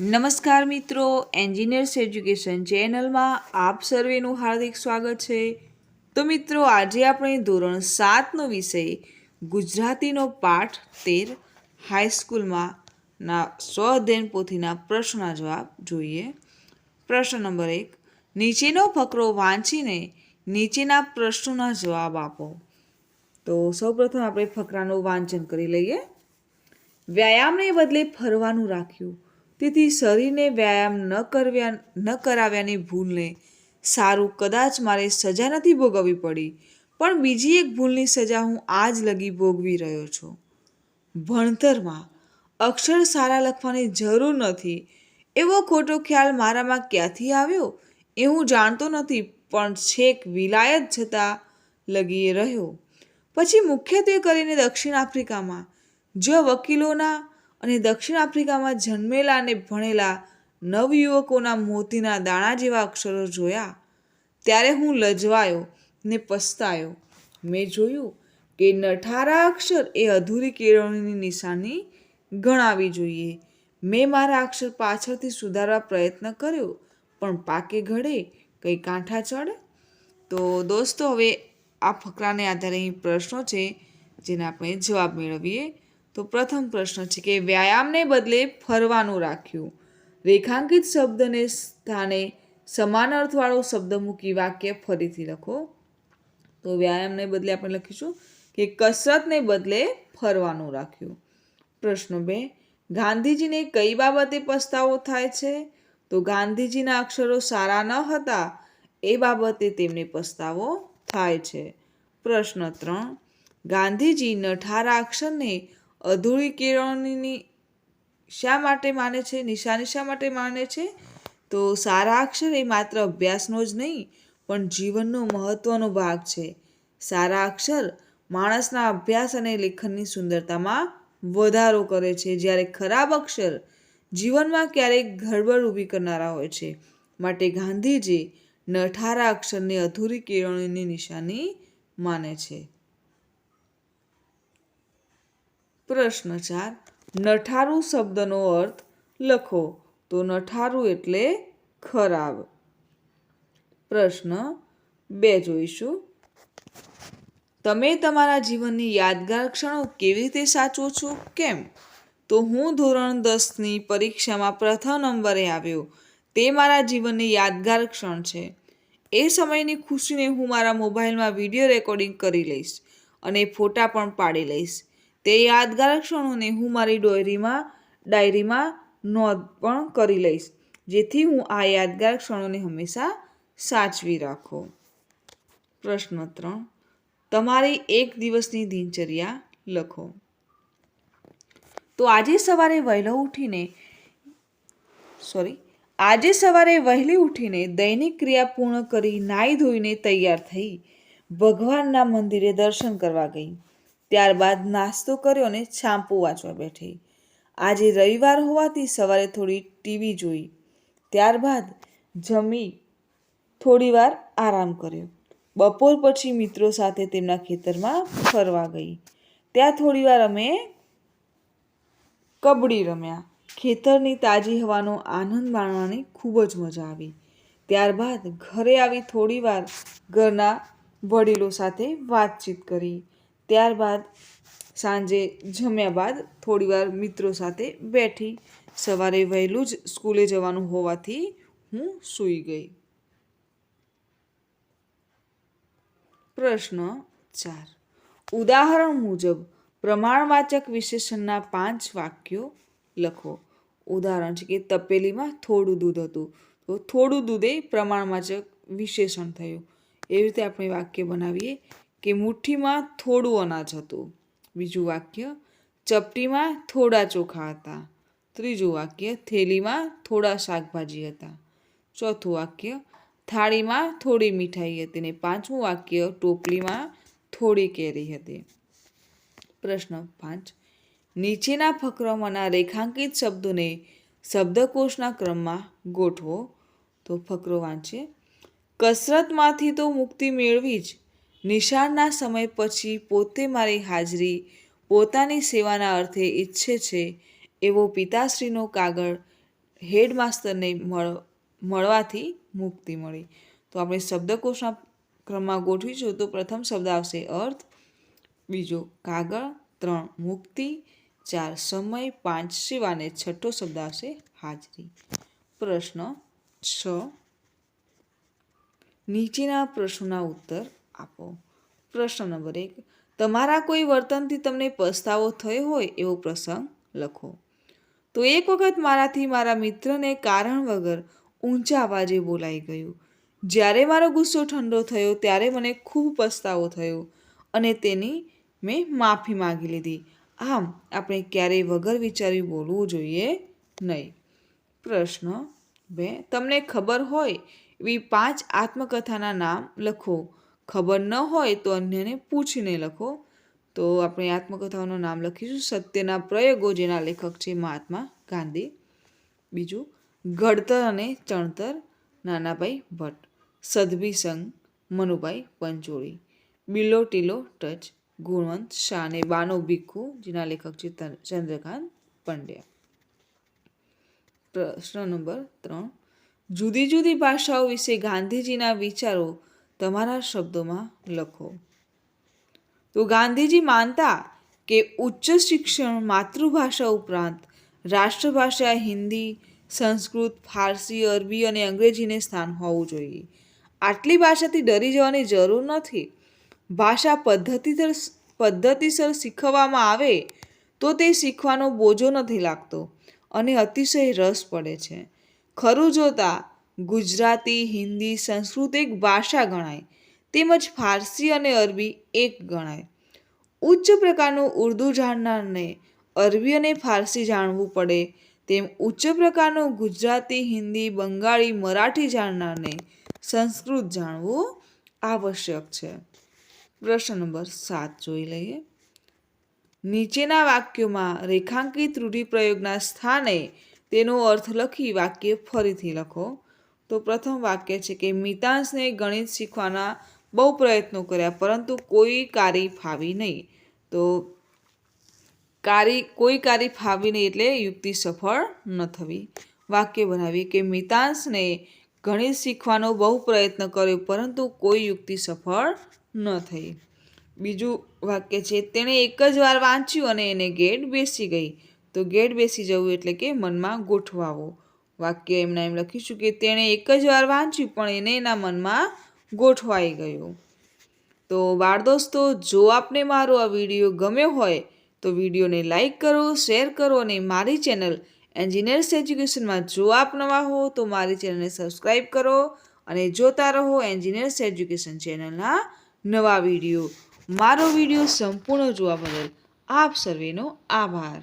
નમસ્કાર મિત્રો engineers education ચેનલમાં આપ સર્વેનું હાર્દિક સ્વાગત છે. તો મિત્રો, આજે આપણે ધોરણ સાતનો વિષય ગુજરાતીનો પાઠ તેર હાઈસ્કૂલમાં ના સ્વઅધ્યયન પોથીના પ્રશ્નના જવાબ જોઈએ. પ્રશ્ન નંબર એક, નીચેનો ફકરો વાંચીને નીચેના પ્રશ્નોના જવાબ આપો. તો સૌપ્રથમ આપણે ફકરાનું વાંચન કરી લઈએ. વ્યાયામને બદલે ફરવાનું રાખ્યું. તેથી શરીરને વ્યાયામ ન કર્યા ન કરાવ્યાની ભૂલને સારું કદાચ મારે સજા નથી ભોગવવી પડી, પણ બીજી એક ભૂલની સજા હું આજ લગી ભોગવી રહ્યો છું. ભણતરમાં અક્ષર સારા લખવાની જરૂર નથી, એવો ખોટો ખ્યાલ મારામાં ક્યાંથી આવ્યો એ હું જાણતો નથી, પણ છેક વિલાયત જતા લગી રહ્યો. પછી મુખ્યત્વે કરીને દક્ષિણ આફ્રિકામાં જ વકીલોના અને દક્ષિણ આફ્રિકામાં જન્મેલા અને ભણેલા નવયુવકોના મોતીના દાણા જેવા અક્ષરો જોયા. ત્યારે હું લજવાયો ને પસ્તાયો. મેં જોયું કે નઠારા અક્ષર એ અધૂરી કેળવણીની નિશાની ગણાવી જોઈએ. મેં મારા અક્ષર પાછળથી સુધારવા પ્રયત્ન કર્યો, પણ પાકે ઘડે કંઈ કાંઠા ચડે? તો દોસ્તો, હવે આ ફકરાને આધારે અહીં પ્રશ્નો છે, જેના આપણે જવાબ મેળવીએ. તો પ્રથમ પ્રશ્ન છે કે વ્યાયામને બદલે ફરવાનું રાખ્યું. રેખાંકિત શબ્દને સ્થાને સમાન અર્થવાળો શબ્દ મૂકી વાક્ય ફરીથી લખો. તો વ્યાયામને બદલે આપણે લખીશું કે કસરતને બદલે ફરવાનું રાખ્યું. પ્રશ્ન બે, ગાંધીજીને કઈ બાબતે પસ્તાવો થાય છે? તો ગાંધીજીના અક્ષરો સારા ન હતા, એ બાબતે તેમને પસ્તાવો થાય છે. પ્રશ્ન ત્રણ, ગાંધીજી નઠારા અક્ષરને અધૂરી કેળવણીની શા માટે માને છે? નિશાની શા માટે માને છે? તો સારા અક્ષર એ માત્ર અભ્યાસનો જ નહીં, પણ જીવનનો મહત્વનો ભાગ છે. સારા અક્ષર માણસના અભ્યાસ અને લેખનની સુંદરતામાં વધારો કરે છે. જ્યારે ખરાબ અક્ષર જીવનમાં ક્યારેક ગડબડ ઊભી કરનારા હોય છે. માટે ગાંધીજી નઠારા અક્ષરને અધૂરી કેળવણીની નિશાની માને છે. પ્રશ્ન ચાર. નઠારું શબ્દનો અર્થ લખો. તો નઠારું એટલે ખરાબ. પ્રશ્ન બે જોઈશું. તમે તમારા જીવનની યાદગાર ક્ષણો કેવી રીતે સાચવો છો? કેમ? તો હું ધોરણ દસની પરીક્ષામાં પ્રથમ નંબરે આવ્યો. તે મારા જીવનની યાદગાર ક્ષણ છે. એ સમયની ખુશીને હું મારા મોબાઈલમાં વીડિયો રેકોર્ડિંગ કરી લઈશ અને ફોટા પણ પાડી લઈશ. તે યાદગાર ક્ષણોને હું મારી ડોયરીમાં, ડાયરીમાં નોંધ પણ કરી લઈશ, જેથી હું આ યાદગાર ક્ષણોને હંમેશા સાચવી રાખો. પ્રશ્ન ત્રણ, તમારી એક દિવસની દિનચર્યા લખો. તો આજે સવારે વહેલો ઉઠીને સોરી આજે સવારે વહેલી ઉઠીને દૈનિક ક્રિયા પૂર્ણ કરી નાહી ધોઈને તૈયાર થઈ ભગવાનના મંદિરે દર્શન કરવા ગઈ. ત્યારબાદ નાસ્તો કર્યો અને છાંપુ વાંચવા બેઠી. આજે રવિવાર હોવાથી સવારે થોડી ટીવી જોઈ. ત્યારબાદ જમી થોડીવાર આરામ કર્યો. બપોર પછી મિત્રો સાથે તેમના ખેતરમાં ફરવા ગઈ. ત્યાં થોડીવાર અમે કબડી રમ્યા. ખેતરની તાજી હવાનો આનંદ માણવાની ખૂબ જ મજા આવી. ત્યારબાદ ઘરે આવી થોડીવાર ઘરના વડીલો સાથે વાતચીત કરી. ત્યારબાદ સાંજે જમ્યા બાદ થોડીવાર મિત્રો સાથે બેઠી સવારે વહેલું જ સ્કૂલે જવાનું હોવાથી હું સૂઈ ગઈ. પ્રશ્ન ચાર. ઉદાહરણ મુજબ પ્રમાણવાચક વિશેષણના પાંચ વાક્યો લખો. ઉદાહરણ છે કે તપેલીમાં થોડું દૂધ હતું. તો થોડું દૂધે પ્રમાણવાચક વિશેષણ થયું. એવી રીતે આપણે વાક્ય બનાવીએ. કે મુઠ્ઠીમાં થોડું અનાજ હતું. બીજું વાક્ય, ચપટીમાં થોડા ચોખા હતા. ત્રીજું વાક્ય, થેલીમાં થોડા શાકભાજી હતા. ચોથું વાક્ય, થાળીમાં થોડી મીઠાઈ હતી ને પાંચમું વાક્ય, ટોપલીમાં થોડી કેરી હતી. પ્રશ્ન પાંચ, નીચેના ફકરામાંના રેખાંકિત શબ્દોને શબ્દકોશના ક્રમમાં ગોઠવો. તો ફકરો વાંચીએ કસરતમાંથી તો મુક્તિ મેળવી જ. નિશાળના સમય પછી પોતે મારી હાજરી પોતાની સેવાના અર્થે ઈચ્છે છે એવો પિતાશ્રીનો કાગળ હેડમાસ્તરને મળ, મળવાથી મુક્તિ મળી. તો આપણે શબ્દકોશના ક્રમમાં ગોઠવીશું તો પ્રથમ શબ્દ આવશે અર્થ, બીજો કાગળ, ત્રણ મુક્તિ, ચાર સમય, પાંચ સેવા છઠ્ઠો શબ્દ આવશે હાજરી. પ્રશ્ન છ. નીચેના પ્રશ્નોના ઉત્તર આપો. પ્રશ્ન નંબર એક, તમારા કોઈ વર્તનથી તમને પસ્તાવો થયો હોય એવો પ્રસંગ લખો. તો એક વખત મારાથી મારા મિત્રને કારણ વગર ઊંચા અવાજે બોલાઈ ગયું. જ્યારે મારો ગુસ્સો ઠંડો થયો ત્યારે મને ખૂબ પસ્તાવો થયો અને તેની મેં માફી માગી લીધી. આમ, આપણે ક્યારેય વગર વિચારી બોલવું જોઈએ નહીં. પ્રશ્ન બે, તમને ખબર હોય એવી પાંચ આત્મકથાના નામ લખો. ખબર ન હોય તો અન્યને પૂછીને લખો. તો આપણે આત્મકથાઓનું નામ લખીશું. સત્યના પ્રયોગો જેના લેખક છે મહાત્મા ગાંધી. બીજું, ઘડતર અને ચણતર, નાનાભાઈ ભટ્ટ. સદભી સંઘ, મનુભાઈ પંચોળી. બિલો ટીલો ટચ, ગુણવંત શાહ અને બાનો ભીખુ જેના લેખક છે ચંદ્રકાંત પંડ્યા. પ્રશ્ન નંબર ત્રણ, જુદી જુદી ભાષાઓ વિશે ગાંધીજીના વિચારો તમારા શબ્દોમાં લખો. તો ગાંધીજી માનતા કે ઉચ્ચ શિક્ષણ માતૃભાષા ઉપરાંત રાષ્ટ્રભાષા હિન્દી, સંસ્કૃત, ફારસી, અરબી અને અંગ્રેજીને સ્થાન હોવું જોઈએ. આટલી ભાષાથી ડરી જવાની જરૂર નથી. ભાષા પદ્ધતિસર પદ્ધતિસર શીખવવામાં આવે તો તે શીખવાનો બોજો નથી લાગતો અને અતિશય રસ પડે છે. ખરું જોતા ગુજરાતી, હિન્દી સંસ્કૃત એક ભાષા ગણાય. તેમજ ફારસી અને અરબી એક ગણાય. ઉચ્ચ પ્રકારનું ઉર્દૂ જાણનારને અરબી અને ફારસી જાણવું પડે. તેમ ઉચ્ચ પ્રકારનું ગુજરાતી, હિન્દી, બંગાળી, મરાઠી જાણનારને સંસ્કૃત જાણવું આવશ્યક છે. પ્રશ્ન નંબર સાત જોઈ લઈએ. નીચેના વાક્યોમાં રેખાંકિત રૂઢિપ્રયોગના સ્થાને તેનો અર્થ લખી વાક્ય ફરીથી લખો. તો પ્રથમ વાક્ય છે કે મિતાંશને ગણિત શીખવાના બહુ પ્રયત્નો કર્યા, પરંતુ કોઈ કારી ફાવી નહીં. તો કારી, કોઈ કારી ફાવી નહીં એટલે યુક્તિ સફળ ન થવી. વાક્ય બનાવી કે મિતાંશને ગણિત શીખવાનો બહુ પ્રયત્ન કર્યો, પરંતુ કોઈ યુક્તિ સફળ ન થઈ. બીજું વાક્ય છે, તેણે એક જ વાર વાંચ્યું અને એને ગેટ બેસી ગઈ. તો ગેટ બેસી જવું એટલે કે મનમાં ગોઠવાવો. વાક્ય એમના એમ લખીશું કે તેણે એક જ વાર વાંચ્યું, પણ એને એના મનમાં ગોઠવાઈ ગયું. તો બાળ દોસ્તો, જો આપને મારો આ વીડિયો ગમ્યો હોય, તો વિડીયોને લાઈક કરો, શેર કરો અને મારી ચેનલ એન્જિનિયર્સ એજ્યુકેશનમાં જો આપ નવા હો, તો મારી ચેનલને સબસ્ક્રાઈબ કરો અને જોતા રહો એન્જિનિયર્સ એજ્યુકેશન ચેનલના નવા વીડિયો. મારો વીડિયો સંપૂર્ણ જોવા બદલ આપ સર્વેનો આભાર.